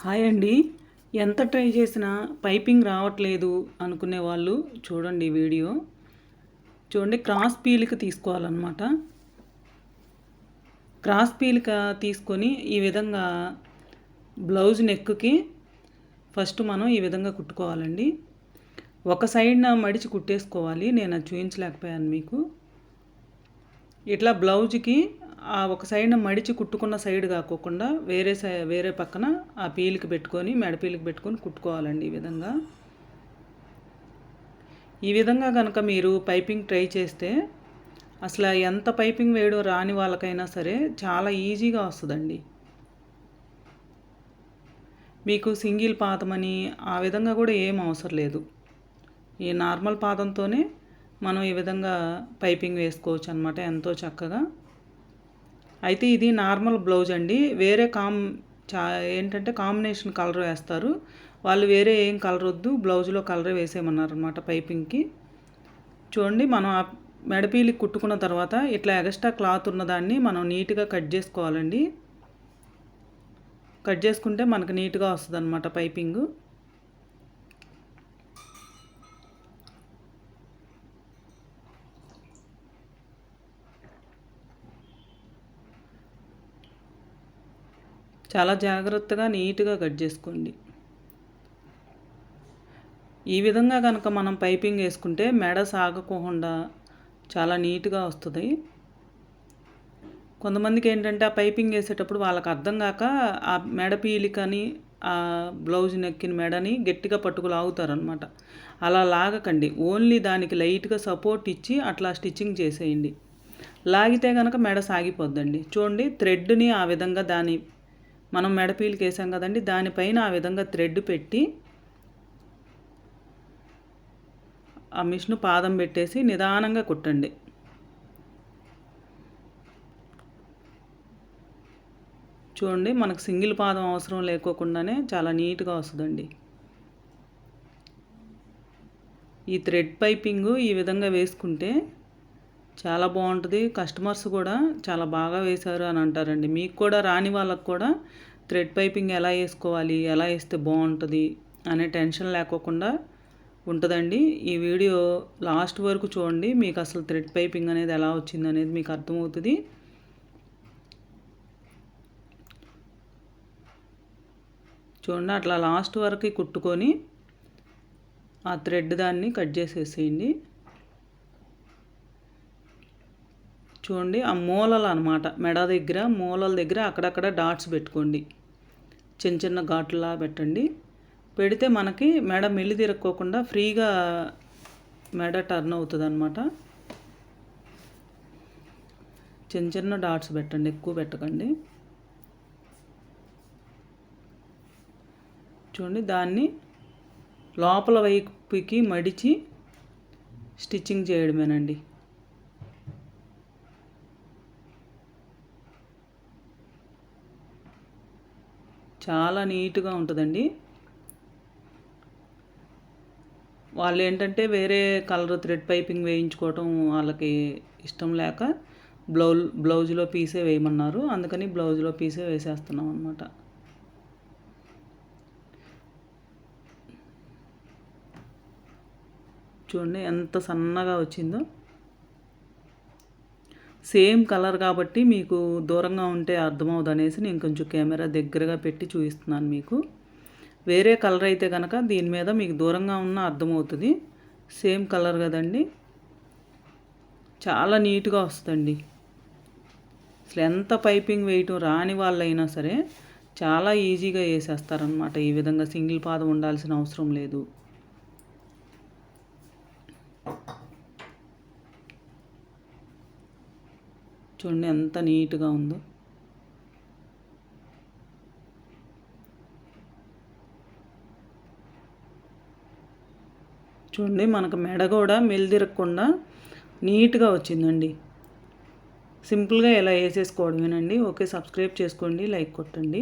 Hi అండి. ఎంత try చేసినా పైపింగ్ రావట్లేదు అనుకునే వాళ్ళు చూడండి వీడియో. చూడండి క్రాస్ పీలిక తీసుకోవాలన్నమాట. క్రాస్ పీలిక తీసుకొని ఈ విధంగా బ్లౌజ్ నెక్కి ఫస్ట్ మనం ఈ విధంగా కుట్టుకోవాలండి. ఒక సైడ్న మడిచి కుట్టేసుకోవాలి. నేను అది చూపించలేకపోయాను మీకు. ఇట్లా బ్లౌజ్కి ఆ ఒక సైడ్న మడిచి కుట్టుకున్న సైడ్ కాకోకుండా వేరే సై వేరే పక్కన ఆ పీలికి పెట్టుకొని మెడ పీలికి పెట్టుకొని కుట్టుకోవాలండి ఈ విధంగా. ఈ విధంగా కనుక మీరు పైపింగ్ ట్రై చేస్తే అసలు ఎంత పైపింగ్ వేయడం రాని వాళ్ళకైనా సరే చాలా ఈజీగా వస్తుందండి. మీకు సింగిల్ పాదమని ఆ విధంగా కూడా ఏం అవసరం లేదు. ఈ నార్మల్ పాతంతోనే మనం ఈ విధంగా పైపింగ్ వేసుకోవచ్చు అనమాట ఎంతో చక్కగా. అయితే ఇది నార్మల్ బ్లౌజ్ అండి. వేరే కామ్ చా ఏంటంటే కాంబినేషన్ కలర్ వేస్తారు. వాళ్ళు వేరే ఏం కలర్ వద్దు బ్లౌజ్లో కలర్ వేసేయమన్నారు అనమాట పైపింగ్కి. చూడండి మనం ఆ మెడపీలి కుట్టుకున్న తర్వాత ఇట్లా ఎగస్ట్రా క్లాత్ ఉన్నదాన్ని మనం నీట్గా కట్ చేసుకోవాలండి. కట్ చేసుకుంటే మనకు నీట్గా వస్తుంది అనమాట పైపింగ్. చాలా జాగ్రత్తగా నీట్గా కట్ చేసుకోండి. ఈ విధంగా కనుక మనం పైపింగ్ వేసుకుంటే మెడ సాగకుండా చాలా నీట్గా వస్తుంది. కొంతమందికి ఏంటంటే ఆ పైపింగ్ వేసేటప్పుడు వాళ్ళకి అర్థం కాక ఆ మెడ పీలికని ఆ బ్లౌజ్ నెక్కిన మెడని గట్టిగా పట్టుకు లాగుతారనమాట అలా లాగకండి. ఓన్లీ దానికి లైట్గా సపోర్ట్ ఇచ్చి అట్లా స్టిచ్చింగ్ చేసేయండి. లాగితే కనుక మెడ సాగిపోద్దండి. చూడండి థ్రెడ్ని ఆ విధంగా దాని మనం మెడపీలకి వేసాం కదండి దానిపైన ఆ విధంగా థ్రెడ్ పెట్టి ఆ మిషన్ పాదం పెట్టేసి నిదానంగా కుట్టండి. చూడండి మనకు సింగిల్ పాదం అవసరం లేకోకుండానే చాలా నీట్గా వస్తుందండి. ఈ థ్రెడ్ పైపింగ్ ఈ విధంగా వేసుకుంటే చాలా బాగుంటుంది. కస్టమర్స్ కూడా చాలా బాగా వేశారు అని అంటారండి. మీకు కూడా రాని వాళ్ళకు కూడా థ్రెడ్ పైపింగ్ ఎలా వేసుకోవాలి ఎలా వేస్తే బాగుంటుంది అనే టెన్షన్ లేకోకుండా ఉంటుందండి. ఈ వీడియో లాస్ట్ వరకు చూడండి. మీకు అసలు థ్రెడ్ పైపింగ్ అనేది ఎలా వచ్చింది అనేది మీకు అర్థమవుతుంది. చూడండి అట్లా లాస్ట్ వరకు కుట్టుకొని ఆ థ్రెడ్ దాన్ని కట్ చేసేసేయండి. చూడండి ఆ మూలలు అనమాట మెడ దగ్గర మూలల దగ్గర అక్కడక్కడ డాట్స్ పెట్టుకోండి. చిన్న చిన్న ఘాట్లా పెట్టండి. పెడితే మనకి మెడ మెల్లి తిరక్కోకుండా ఫ్రీగా మెడ టర్న్ అవుతుంది అనమాట చిన్న చిన్న డాట్స్ పెట్టండి ఎక్కువ పెట్టకండి. చూడండి దాన్ని లోపల వైపుకి మడిచి స్టిచ్చింగ్ చేయడమేనండి. చాలా నీట్గా ఉంటుందండి. వాళ్ళు ఏంటంటే వేరే కలర్ థ్రెడ్ పైపింగ్ వేయించుకోవటం వాళ్ళకి ఇష్టం లేక బ్లౌజ్ బ్లౌజ్లో పీసే వేయమన్నారు. అందుకని బ్లౌజ్లో పీసే వేసేస్తున్నాం అనమాట చూడండి ఎంత సన్నగా వచ్చిందో. సేమ్ కలర్ కాబట్టి మీకు దూరంగా ఉంటే అర్థమవుదు అనేసి నేను కొంచెం కెమెరా దగ్గరగా పెట్టి చూపిస్తున్నాను మీకు. వేరే కలర్ అయితే కనుక దీని మీద మీకు దూరంగా ఉన్న అర్థమవుతుంది. సేమ్ కలర్ కదండి. చాలా నీట్గా వస్తుంది అసలు ఎంత పైపింగ్ వేయటం రాని వాళ్ళైనా సరే చాలా ఈజీగా వేసేస్తారనమాట ఈ విధంగా సింగిల్ పాదం ఉండాల్సిన అవసరం లేదు. చూడండి ఎంత నీట్గా ఉందో. చూడండి మనకు మెడ కూడా మెలిదిరగకుండా నీట్గా వచ్చిందండి. సింపుల్గా ఎలా వేసేసుకోవడమేనండి. ఓకే సబ్స్క్రైబ్ చేసుకోండి లైక్ కొట్టండి.